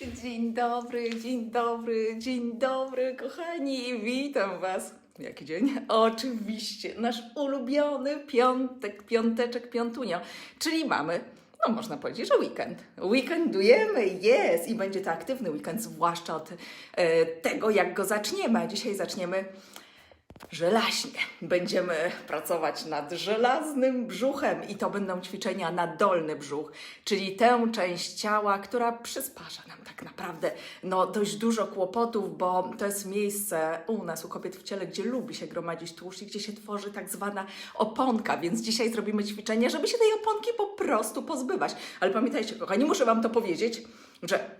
Dzień dobry, dzień dobry, dzień dobry, kochani. Witam Was. Jaki dzień? Oczywiście, nasz ulubiony piątek, piąteczek, piątunio, czyli mamy, no można powiedzieć, że weekend. Weekendujemy, jest! I będzie to aktywny weekend, zwłaszcza od e, tego, jak go zaczniemy. A dzisiaj zaczniemy żelaśnie. Będziemy pracować nad żelaznym brzuchem i to będą ćwiczenia na dolny brzuch, czyli tę część ciała, która przysparza nam tak naprawdę no, dość dużo kłopotów, bo to jest miejsce u nas, u kobiet w ciele, gdzie lubi się gromadzić tłuszcz i gdzie się tworzy tak zwana oponka, więc dzisiaj zrobimy ćwiczenie, żeby się tej oponki po prostu pozbywać. Ale pamiętajcie, kochani, muszę Wam to powiedzieć, że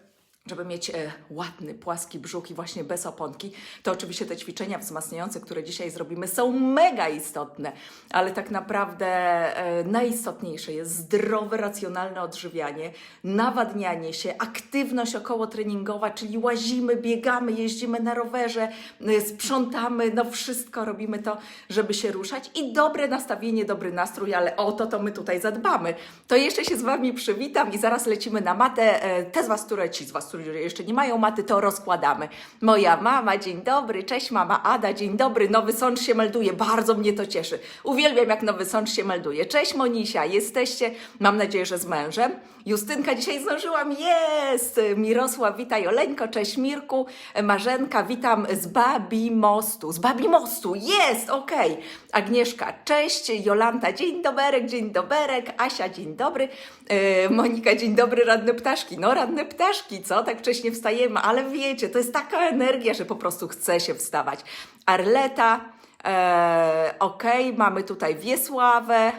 żeby mieć e, ładny, płaski brzuch i właśnie bez oponki, to oczywiście te ćwiczenia wzmacniające, które dzisiaj zrobimy, są mega istotne, ale tak naprawdę e, najistotniejsze jest zdrowe, racjonalne odżywianie, nawadnianie się, aktywność okołotreningowa, czyli łazimy, biegamy, jeździmy na rowerze, e, sprzątamy, no wszystko robimy to, żeby się ruszać i dobre nastawienie, dobry nastrój, ale o to to my tutaj zadbamy. To jeszcze się z Wami przywitam i zaraz lecimy na matę. Te z Was, które ci z Was, którzy jeszcze nie mają maty, to rozkładamy. Moja mama, dzień dobry, cześć mama Ada, dzień dobry, nowy sącz się melduje, bardzo mnie to cieszy. Uwielbiam, jak nowy sącz się melduje. Cześć Monisia, jesteście, mam nadzieję, że z mężem. Justynka dzisiaj zdążyłam, jest! Mirosław, witaj Oleńko, cześć Mirku. Marzenka, witam z Babi Mostu, z Babi Mostu, jest, okej. Agnieszka, cześć. Jolanta, dzień doberek, dzień doberek. Asia, dzień dobry. E, Monika, dzień dobry, radne ptaszki. No, radne ptaszki, co? Tak wcześnie wstajemy, ale wiecie, to jest taka energia, że po prostu chce się wstawać. Arleta, e, okej, mamy tutaj Wiesławę.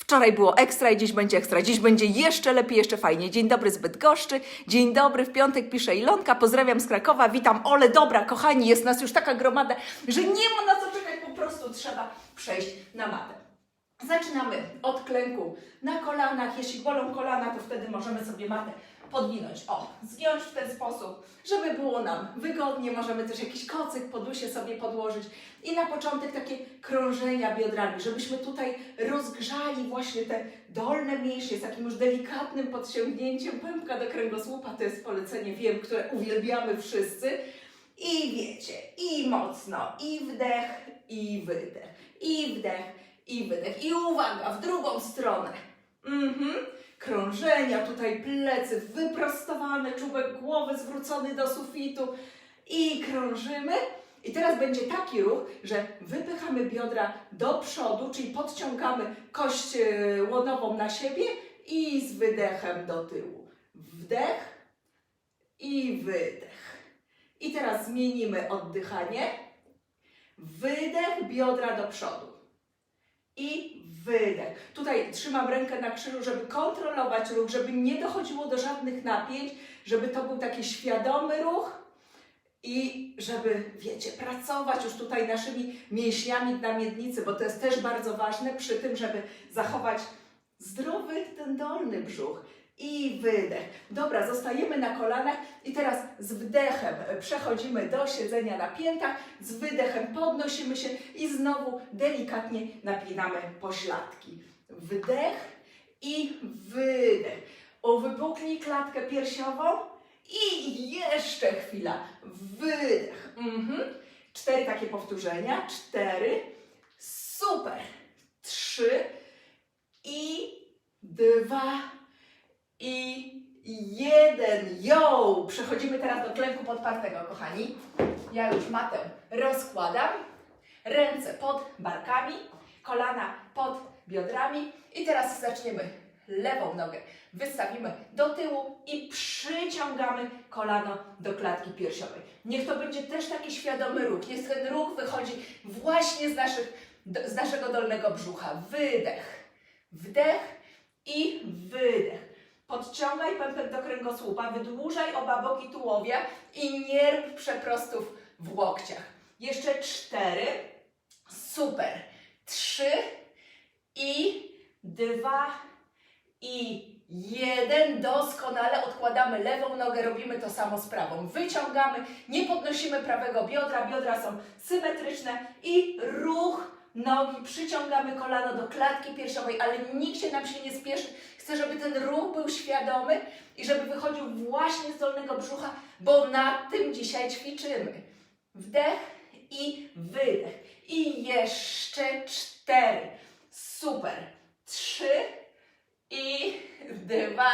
Wczoraj było ekstra i dziś będzie ekstra. Dziś będzie jeszcze lepiej, jeszcze fajnie. Dzień dobry z Bydgoszczy. Dzień dobry, w piątek pisze Ilonka. Pozdrawiam z Krakowa. Witam Ole. Dobra, kochani, jest nas już taka gromada, że nie ma na co prostu trzeba przejść na matę. Zaczynamy od klęku na kolanach. Jeśli bolą kolana, to wtedy możemy sobie matę podwinąć. O, zgiąć w ten sposób, żeby było nam wygodnie. Możemy też jakiś kocyk, podusie sobie podłożyć. I na początek takie krążenia biodrami, żebyśmy tutaj rozgrzali właśnie te dolne mięśnie z takim już delikatnym podciągnięciem pępka do kręgosłupa. To jest polecenie, wiem, które uwielbiamy wszyscy. I wiecie, i mocno, i wdech, i wydech, i wdech, i wydech. I uwaga, w drugą stronę. Mhm. Krążenia, tutaj plecy wyprostowane, czubek głowy zwrócony do sufitu i krążymy. I teraz będzie taki ruch, że wypychamy biodra do przodu, czyli podciągamy kość e, łonową na siebie i z wydechem do tyłu. Wdech i wydech. I teraz zmienimy oddychanie. Wydech, biodra do przodu. I wydech. Tutaj trzymam rękę na krzyżu, żeby kontrolować ruch, żeby nie dochodziło do żadnych napięć, żeby to był taki świadomy ruch i żeby, wiecie, pracować już tutaj naszymi mięśniami na miednicy, bo to jest też bardzo ważne przy tym, żeby zachować zdrowy ten dolny brzuch i wydech. Dobra, zostajemy na kolanach i teraz z wdechem przechodzimy do siedzenia na piętach, z wydechem podnosimy się i znowu delikatnie napinamy pośladki. Wdech i wydech. Uwypuknij klatkę piersiową i jeszcze chwila. Wydech. Mhm. Cztery takie powtórzenia. Cztery. Super. Trzy i dwa i jeden. Yo! Przechodzimy teraz do klęku podpartego, kochani. Ja już matę rozkładam. Ręce pod barkami, kolana pod biodrami. I teraz zaczniemy lewą nogę. Wystawimy do tyłu i przyciągamy kolano do klatki piersiowej. Niech to będzie też taki świadomy ruch. Niech ten ruch wychodzi właśnie z, naszych, z naszego dolnego brzucha. Wydech, wdech i wydech. Podciągaj pępek do kręgosłupa, wydłużaj oba boki tułowia i nie rób przeprostów w łokciach. Jeszcze cztery. Super. Trzy i dwa i jeden. Doskonale odkładamy lewą nogę, robimy to samo z prawą. Wyciągamy, nie podnosimy prawego biodra, biodra są symetryczne i ruch nogi, przyciągamy kolano do klatki piersiowej, ale nigdzie nam się nie spieszy. Chcę, żeby ten ruch był świadomy i żeby wychodził właśnie z dolnego brzucha, bo nad tym dzisiaj ćwiczymy. Wdech i wydech. I jeszcze cztery. Super. Trzy i dwa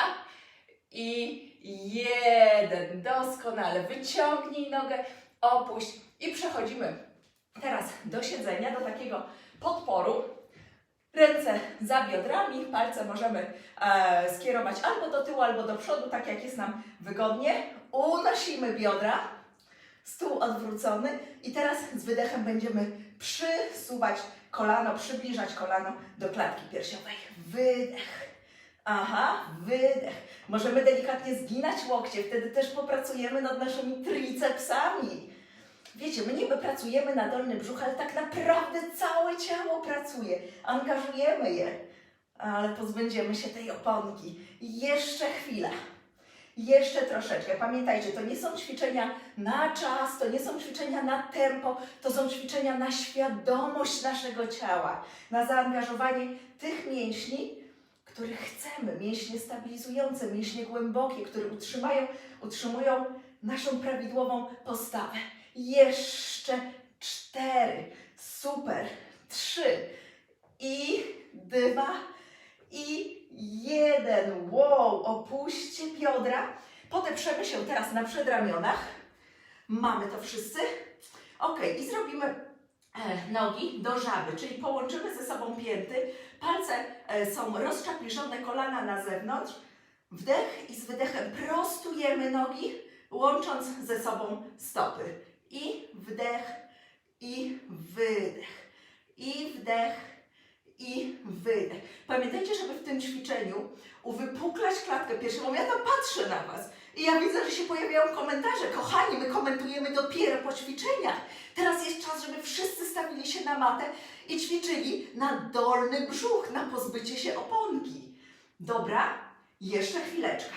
i jeden. Doskonale. Wyciągnij nogę, opuść i przechodzimy teraz do siedzenia, do takiego podporu. Ręce za biodrami, palce możemy e, skierować albo do tyłu, albo do przodu, tak jak jest nam wygodnie. Unosimy biodra, stół odwrócony i teraz z wydechem będziemy przysuwać kolano, przybliżać kolano do klatki piersiowej. Wydech. Aha, wydech. Możemy delikatnie zginać łokcie, wtedy też popracujemy nad naszymi tricepsami. Wiecie, my niby pracujemy na dolny brzuch, ale tak naprawdę całe ciało pracuje. Angażujemy je, ale pozbędziemy się tej oponki. Jeszcze chwila. Jeszcze troszeczkę. Pamiętajcie, to nie są ćwiczenia na czas, to nie są ćwiczenia na tempo, to są ćwiczenia na świadomość naszego ciała, na zaangażowanie tych mięśni, których chcemy, mięśnie stabilizujące, mięśnie głębokie, które utrzymają, utrzymują naszą prawidłową postawę. Jeszcze cztery. Super. Trzy. I dwa. I jeden. Wow. Opuśćcie biodra. Podeprzemy się teraz na przedramionach. Mamy to wszyscy. Ok. I zrobimy e, nogi do żaby, czyli połączymy ze sobą pięty. Palce e, są rozczapliżone, kolana na zewnątrz. Wdech i z wydechem prostujemy nogi, łącząc ze sobą stopy. I wdech, i wydech, i wdech, i wydech. Pamiętajcie, żeby w tym ćwiczeniu uwypuklać klatkę piersiową. Ja tam patrzę na Was i ja widzę, że się pojawiają komentarze. Kochani, my komentujemy dopiero po ćwiczeniach. Teraz jest czas, żeby wszyscy stawili się na matę i ćwiczyli na dolny brzuch, na pozbycie się oponki. Dobra? Jeszcze chwileczkę.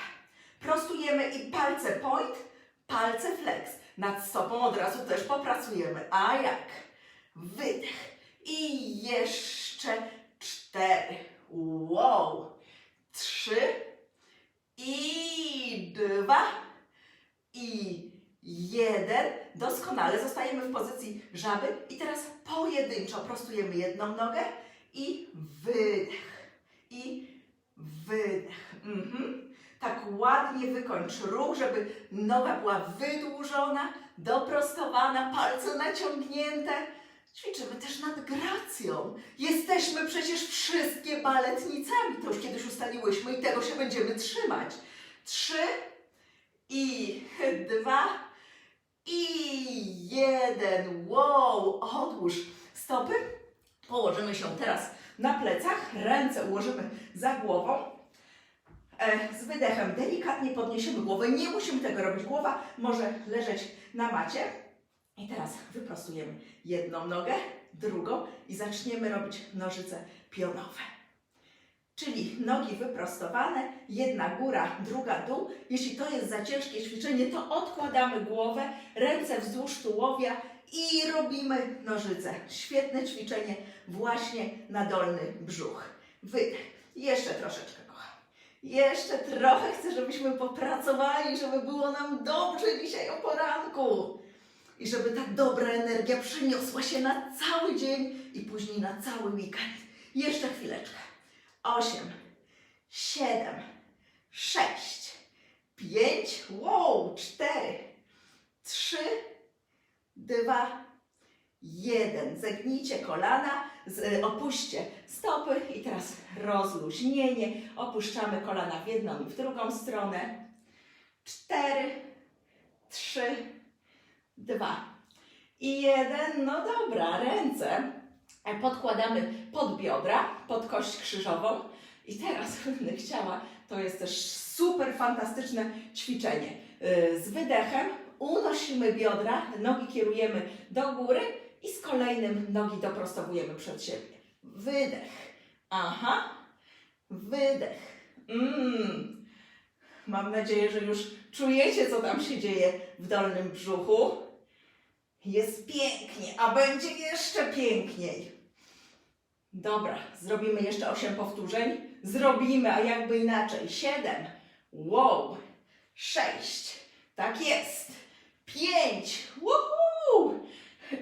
Prostujemy i palce point, palce flex. Nad stopą od razu też popracujemy. A jak? Wydech. I jeszcze cztery. Wow. Trzy. I dwa. I jeden. Doskonale. Zostajemy w pozycji żaby. I teraz pojedynczo prostujemy jedną nogę i wydech. I wydech. Mhm. Tak ładnie wykończ ruch, żeby noga była wydłużona, doprostowana, palce naciągnięte. Ćwiczymy też nad gracją. Jesteśmy przecież wszystkie baletnicami. To już kiedyś ustaliłyśmy i tego się będziemy trzymać. Trzy i dwa i jeden. Wow! Odłóż stopy. Położymy się teraz na plecach. Ręce ułożymy za głową. E, z wydechem delikatnie podniesiemy głowę. Nie musimy tego robić. Głowa może leżeć na macie. I teraz wyprostujemy jedną nogę, drugą i zaczniemy robić nożyce pionowe. Czyli nogi wyprostowane, jedna góra, druga dół. Jeśli to jest za ciężkie ćwiczenie, to odkładamy głowę, ręce wzdłuż tułowia i robimy nożyce. Świetne ćwiczenie właśnie na dolny brzuch. Wydech. Jeszcze troszeczkę. Jeszcze trochę chcę, żebyśmy popracowali, żeby było nam dobrze dzisiaj o poranku. I żeby ta dobra energia przyniosła się na cały dzień i później na cały weekend. Jeszcze chwileczkę. Osiem, siedem, sześć, pięć, wow, cztery, trzy, dwa, jeden. Zegnijcie kolana, z, opuśćcie stopy i teraz rozluźnienie. Opuszczamy kolana w jedną i w drugą stronę. Cztery, trzy, dwa i jeden. No dobra, ręce podkładamy pod biodra, pod kość krzyżową. I teraz będę chciała, to jest też super fantastyczne ćwiczenie. Yy, Z wydechem unosimy biodra, nogi kierujemy do góry i z kolejnym nogi doprostowujemy przed siebie. Wydech. Aha. Wydech. Mm. Mam nadzieję, że już czujecie, co tam się dzieje w dolnym brzuchu. Jest pięknie, a będzie jeszcze piękniej. Dobra, zrobimy jeszcze 8 powtórzeń. Zrobimy, a jakby inaczej. 7. Wow. 6. Tak jest. 5. Woohoo!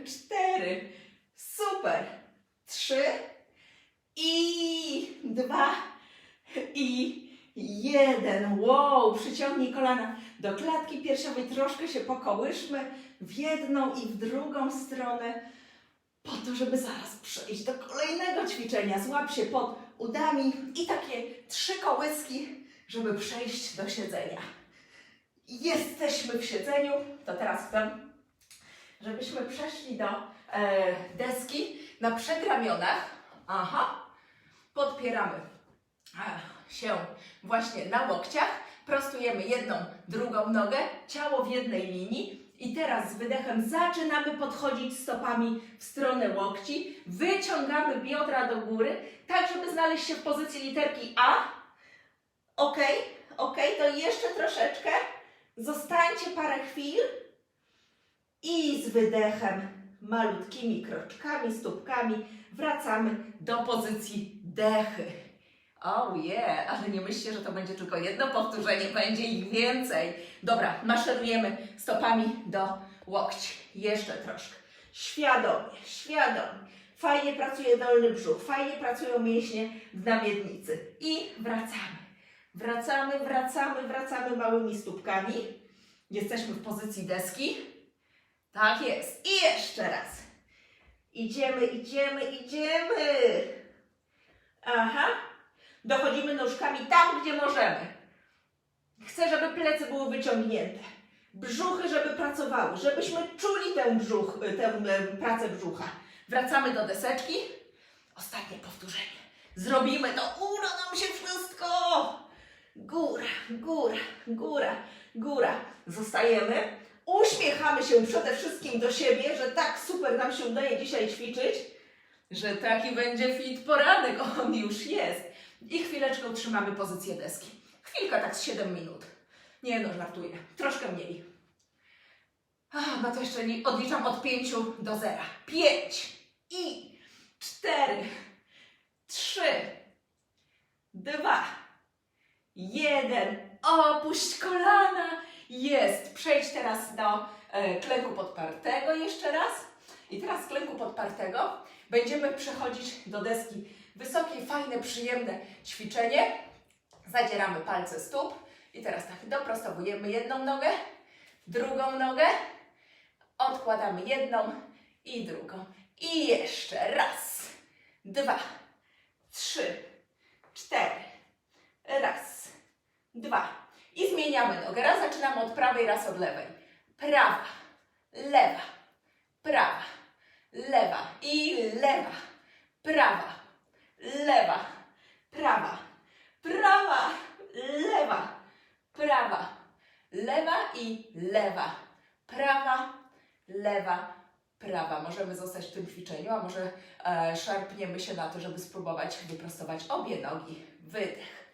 4. Super. 3. I 2. I 1. Wow. Przyciągnij kolana do klatki piersiowej. Troszkę się pokołyszmy w jedną i w drugą stronę po to, żeby zaraz przejść do kolejnego ćwiczenia. Złap się pod udami i takie trzy kołyski, żeby przejść do siedzenia. Jesteśmy w siedzeniu, to teraz chcę, żebyśmy przeszli do e, deski na przedramionach. Aha, podpieramy e, się właśnie na łokciach, prostujemy jedną, drugą nogę, ciało w jednej linii i teraz z wydechem zaczynamy podchodzić stopami w stronę łokci, wyciągamy biodra do góry, tak żeby znaleźć się w pozycji literki A. Ok, ok, to jeszcze troszeczkę. Zostańcie parę chwil i z wydechem, malutkimi kroczkami, stópkami wracamy do pozycji dechy. Oh yeah, ale nie myślcie, że to będzie tylko jedno powtórzenie, będzie ich więcej. Dobra, maszerujemy stopami do łokci. Jeszcze troszkę. Świadomie, świadomie. Fajnie pracuje dolny brzuch, fajnie pracują mięśnie w namiednicy. I wracamy. Wracamy, wracamy, wracamy małymi stópkami. Jesteśmy w pozycji deski. Tak jest. I jeszcze raz. Idziemy, idziemy, idziemy. Aha. Dochodzimy nóżkami tam, gdzie możemy. Chcę, żeby plecy były wyciągnięte. Brzuchy, żeby pracowały, żebyśmy czuli tę, brzuch, tę e, pracę brzucha. Wracamy do deseczki. Ostatnie powtórzenie. Zrobimy to. Uda nam się wszystko. Góra, góra, góra, góra. Zostajemy. Uśmiechamy się przede wszystkim do siebie, że tak super nam się udaje dzisiaj ćwiczyć, że taki będzie fit poranek. On już jest. I chwileczkę utrzymamy pozycję deski. Chwilka, tak z 7 minut. Nie no, żartuję. Troszkę mniej. Ach, no to jeszcze nie, odliczam od 5 do 0. 5 i 4, 3, 2, 1. Opuść kolana. Jest. Przejdź teraz do e, klęku podpartego jeszcze raz. I teraz z klęku podpartego będziemy przechodzić do deski wysokiej, fajne, przyjemne ćwiczenie. Zadzieramy palce stóp i teraz tak doprostowujemy jedną nogę, drugą nogę, odkładamy jedną i drugą. I jeszcze raz, dwa, trzy, cztery, raz, dwa. I zmieniamy nogę. Raz zaczynamy od prawej, raz od lewej. Prawa, lewa, prawa, lewa. I lewa, prawa, lewa, prawa, prawa, lewa, prawa, lewa i lewa, prawa, lewa, prawa. Możemy zostać w tym ćwiczeniu, a może e, szarpniemy się na to, żeby spróbować wyprostować obie nogi. Wydech.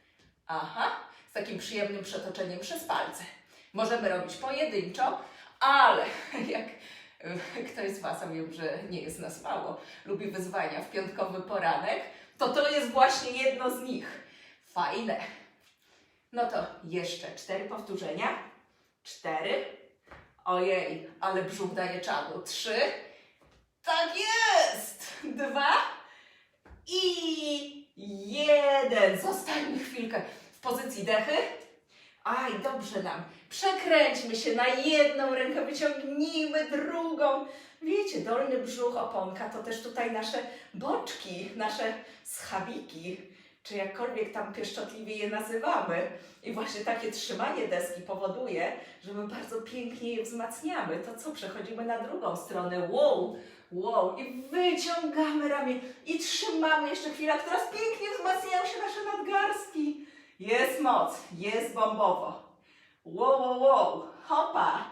Aha, z takim przyjemnym przetoczeniem przez palce. Możemy robić pojedynczo, ale jak e, ktoś z Was, a wiem, że nie jest nas mało, lubi wyzwania w piątkowy poranek, to to jest właśnie jedno z nich. Fajne. No to jeszcze cztery powtórzenia. Cztery. Ojej, ale brzuch daje czadu. Trzy. Tak jest. Dwa. I jeden. Zostańmy chwilkę pozycji dechy. Aj, dobrze nam. Przekręćmy się na jedną rękę, wyciągnijmy drugą. Wiecie, dolny brzuch, oponka to też tutaj nasze boczki, nasze schabiki, czy jakkolwiek tam pieszczotliwie je nazywamy. I właśnie takie trzymanie deski powoduje, że my bardzo pięknie je wzmacniamy. To co, przechodzimy na drugą stronę. Wow, wow. I wyciągamy ramię i trzymamy jeszcze chwilę. Teraz pięknie wzmacniają się nasze nadgarstki. Jest moc, jest bombowo. Wow, wow, wow. Hopa.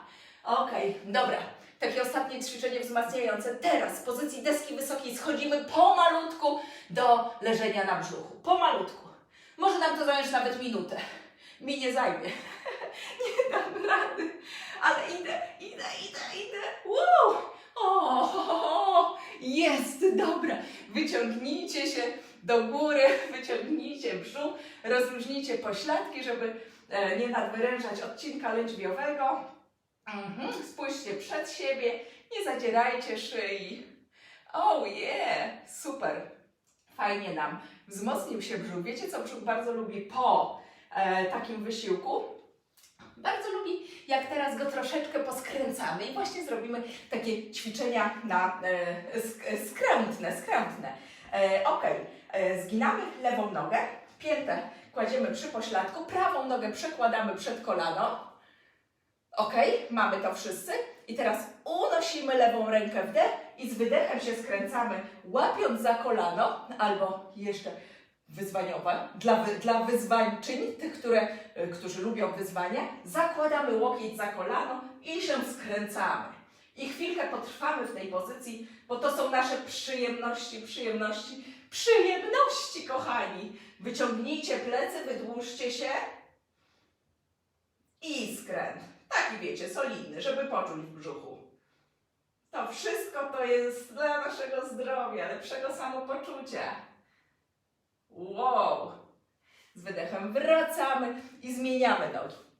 Okej, dobra. Takie ostatnie ćwiczenie wzmacniające. Teraz z pozycji deski wysokiej schodzimy pomalutku do leżenia na brzuchu. Pomalutku. Może nam to zająć nawet minutę. Mi nie zajmie. nie dam rady. Ale idę, idę, idę, idę. Wow! O, jest, dobra. Wyciągnijcie się do góry, wyciągnijcie brzuch, rozluźnijcie pośladki, żeby e, nie nadwyrężać odcinka lędźwiowego. Mhm. Spójrzcie przed siebie, nie zadzierajcie szyi. Oh yeah, super. Fajnie nam wzmocnił się brzuch. Wiecie co brzuch bardzo lubi po e, takim wysiłku? Bardzo lubi, jak teraz go troszeczkę poskręcamy i właśnie zrobimy takie ćwiczenia na e, sk- skrętne, skrętne. E, ok, zginamy lewą nogę, piętę kładziemy przy pośladku, prawą nogę przekładamy przed kolano. Ok, mamy to wszyscy. I teraz unosimy lewą rękę w dech i z wydechem się skręcamy, łapiąc za kolano, albo jeszcze wyzwaniowe, dla, wy, dla wyzwańczyń, tych, które, y, którzy lubią wyzwania, zakładamy łokieć za kolano i się skręcamy. I chwilkę potrwamy w tej pozycji, bo to są nasze przyjemności, przyjemności, przyjemności, kochani. Wyciągnijcie plecy, wydłużcie się i skręt. Taki wiecie, solidny, żeby poczuć w brzuchu. To wszystko to jest dla naszego zdrowia, lepszego samopoczucia. Wow! Z wydechem wracamy i zmieniamy nogi.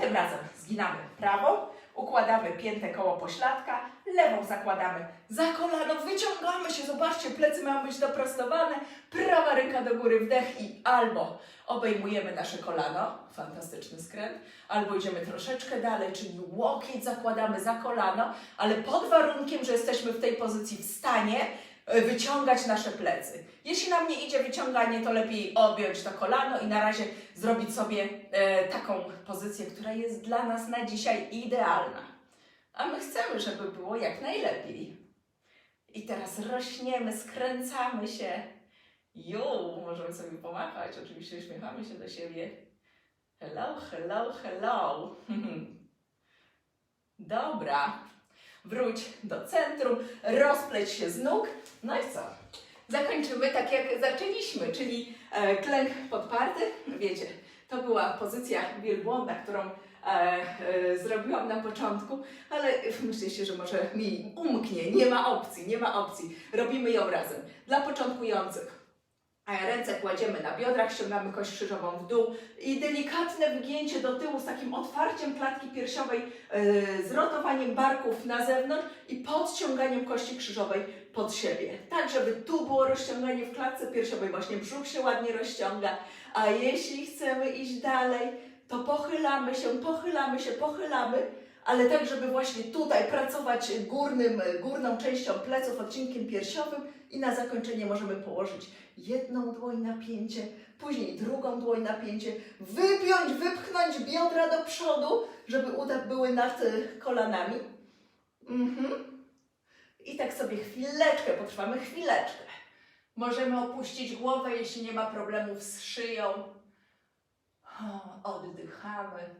Tym razem zginamy prawą, układamy piętę koło pośladka, lewą zakładamy za kolano, wyciągamy się, zobaczcie, plecy mają być doprostowane, prawa ręka do góry, wdech i albo obejmujemy nasze kolano, fantastyczny skręt, albo idziemy troszeczkę dalej, czyli łokieć zakładamy za kolano, ale pod warunkiem, że jesteśmy w tej pozycji w stanie wyciągać nasze plecy. Jeśli nam nie idzie wyciąganie, to lepiej objąć to kolano i na razie zrobić sobie e, taką pozycję, która jest dla nas na dzisiaj idealna. A my chcemy, żeby było jak najlepiej. I teraz rośniemy, skręcamy się. Jo, możemy sobie pomachać, oczywiście uśmiechamy się do siebie. Hello, hello, hello. Dobra. Wróć do centrum, rozpleć się z nóg. No i co? Zakończymy tak jak zaczęliśmy, czyli e, klęk podparty. Wiecie, to była pozycja wielbłąda, którą e, e, zrobiłam na początku, ale myślicie, że może mi umknie. Nie ma opcji, nie ma opcji. Robimy ją razem. Dla początkujących. Ręce kładziemy na biodrach, ściągamy kość krzyżową w dół i delikatne wygięcie do tyłu z takim otwarciem klatki piersiowej, e, z rotowaniem barków na zewnątrz i podciąganiem kości krzyżowej pod siebie. Tak, żeby tu było rozciąganie w klatce piersiowej, właśnie brzuch się ładnie rozciąga. A jeśli chcemy iść dalej, to pochylamy się, pochylamy się, pochylamy, ale tak, żeby właśnie tutaj pracować górnym, górną częścią pleców, odcinkiem piersiowym i na zakończenie możemy położyć jedną dłoń na pięcie, później drugą dłoń na pięcie, wypiąć, wypchnąć biodra do przodu, żeby uda były nad y, kolanami. Mhm. I tak sobie chwileczkę, potrwamy chwileczkę. Możemy opuścić głowę, jeśli nie ma problemów z szyją. Oddychamy.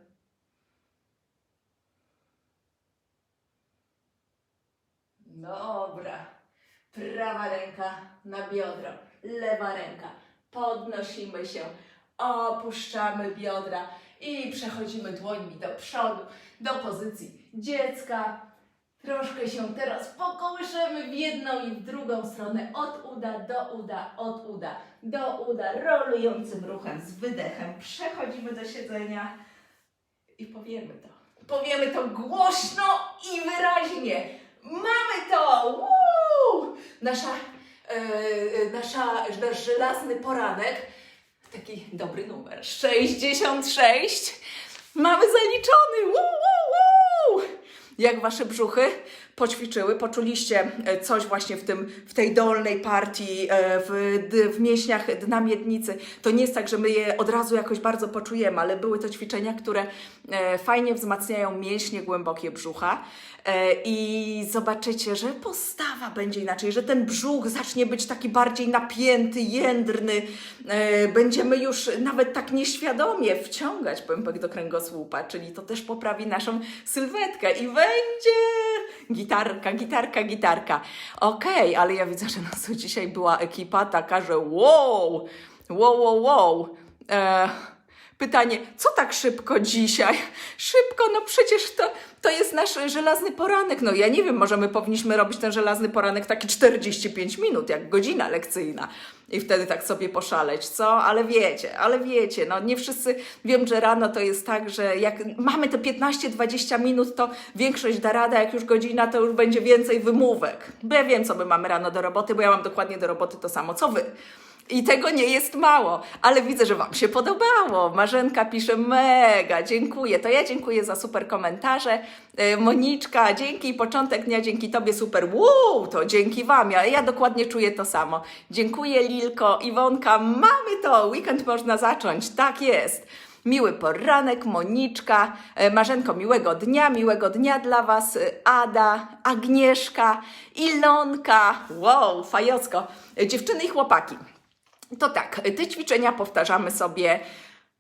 Dobra. Prawa ręka na biodro, lewa ręka. Podnosimy się, opuszczamy biodra i przechodzimy dłońmi do przodu, do pozycji dziecka. Troszkę się teraz pokołyszemy w jedną i w drugą stronę, od uda do uda, od uda do uda, rolującym ruchem z wydechem. Przechodzimy do siedzenia i powiemy to. Powiemy to głośno i wyraźnie. Mamy to! Woo! Nasza, e, nasza, nasz żelazny poranek, taki dobry numer, 66, mamy zaliczony! Woo, woo, woo! Jak wasze brzuchy poćwiczyły, poczuliście e, coś właśnie w, tym, w tej dolnej partii, e, w, w mięśniach dna miednicy. To nie jest tak, że my je od razu jakoś bardzo poczujemy, ale były to ćwiczenia, które e, fajnie wzmacniają mięśnie głębokie brzucha i zobaczycie, że postawa będzie inaczej, że ten brzuch zacznie być taki bardziej napięty, jędrny. Będziemy już nawet tak nieświadomie wciągać pępek do kręgosłupa, czyli to też poprawi naszą sylwetkę i będzie gitarka, gitarka, gitarka. Okej, ale ja widzę, że nas dzisiaj była ekipa taka, że wow, wow, wow, wow. E, Pytanie, co tak szybko dzisiaj? Szybko, no przecież to, to jest nasz żelazny poranek. No ja nie wiem, może my powinniśmy robić ten żelazny poranek taki 45 minut, jak godzina lekcyjna. I wtedy tak sobie poszaleć, co? Ale wiecie, ale wiecie, no nie wszyscy, wiem, że rano to jest tak, że jak mamy te 15-20 minut, to większość da radę, jak już godzina, to już będzie więcej wymówek. Bo ja wiem, co my mamy rano do roboty, bo ja mam dokładnie do roboty to samo, co wy. I tego nie jest mało, ale widzę, że Wam się podobało. Marzenka pisze mega, dziękuję. To ja dziękuję za super komentarze. E, Moniczka, dzięki, początek dnia dzięki Tobie super. Wow, to dzięki Wam. Ja, ja dokładnie czuję to samo. Dziękuję Lilko, Iwonka, mamy to. Weekend można zacząć, tak jest. Miły poranek, Moniczka, e, Marzenko, miłego dnia, miłego dnia dla Was, e, Ada, Agnieszka, Ilonka, wow, fajocko, dziewczyny i chłopaki. To tak, te ćwiczenia powtarzamy sobie.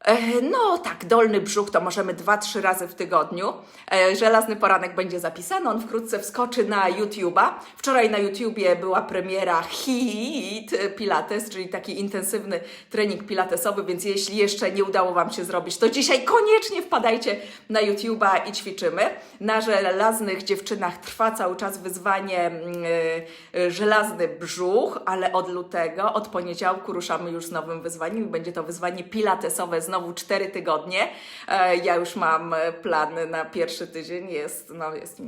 E, No tak, dolny brzuch to możemy 2-3 razy w tygodniu. E, Żelazny poranek będzie zapisany, on wkrótce wskoczy na YouTube'a. Wczoraj na YouTubie była premiera HIIT Pilates, czyli taki intensywny trening pilatesowy, więc jeśli jeszcze nie udało Wam się zrobić, to dzisiaj koniecznie wpadajcie na YouTube'a i ćwiczymy. Na żelaznych dziewczynach trwa cały czas wyzwanie mm, y, żelazny brzuch, ale od lutego, od poniedziałku ruszamy już z nowym wyzwaniem będzie to wyzwanie pilatesowe, znowu 4 tygodnie. E, Ja już mam e, plany na pierwszy tydzień, jest, no, jest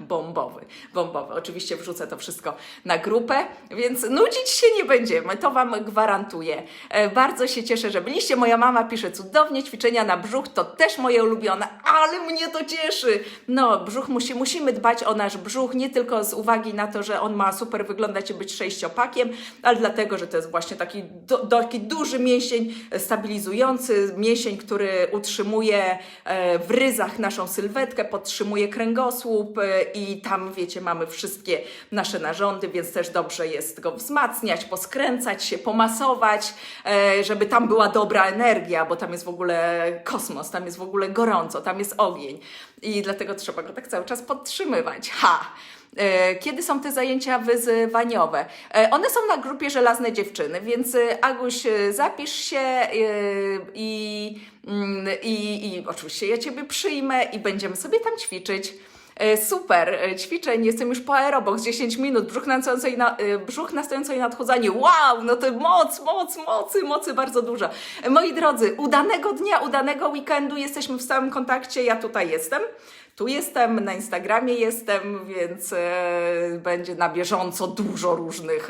bombowy, bombowy. Oczywiście wrzucę to wszystko na grupę, więc nudzić się nie będziemy, to Wam gwarantuję. E, Bardzo się cieszę, że byliście. Moja mama pisze cudownie, ćwiczenia na brzuch to też moje ulubione, ale mnie to cieszy. No, brzuch musi, musimy dbać o nasz brzuch, nie tylko z uwagi na to, że on ma super wyglądać i być sześciopakiem, ale dlatego, że to jest właśnie taki, do, taki duży mięsień stabilizujący, mięsień, który utrzymuje e, w ryzach naszą sylwetkę, podtrzymuje kręgosłup e, i tam, wiecie, mamy wszystkie nasze narządy, więc też dobrze jest go wzmacniać, poskręcać się, pomasować, e, żeby tam była dobra energia, bo tam jest w ogóle kosmos, tam jest w ogóle gorąco, tam jest ogień i dlatego trzeba go tak cały czas podtrzymywać. Ha! E, Kiedy są te zajęcia wyzwaniowe? E, One są na grupie Żelazne Dziewczyny, więc e, Aguś, zapisz się i, mm, i, i oczywiście ja Ciebie przyjmę i będziemy sobie tam ćwiczyć. E, Super, e, ćwiczeń, jestem już po aerobox, 10 minut, brzuch na, e, brzuch na stojąco i nadchodzenie, wow, no to moc, moc, mocy, mocy bardzo dużo. Moi drodzy, udanego dnia, udanego weekendu, jesteśmy w stałym kontakcie, ja tutaj jestem. Tu jestem, na Instagramie jestem, więc będzie na bieżąco dużo różnych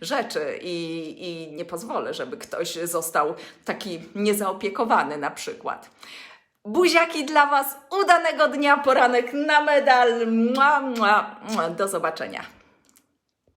rzeczy i, i nie pozwolę, żeby ktoś został taki niezaopiekowany na przykład. Buziaki dla Was, udanego dnia, poranek na medal. Mua, mua, mua. Do zobaczenia.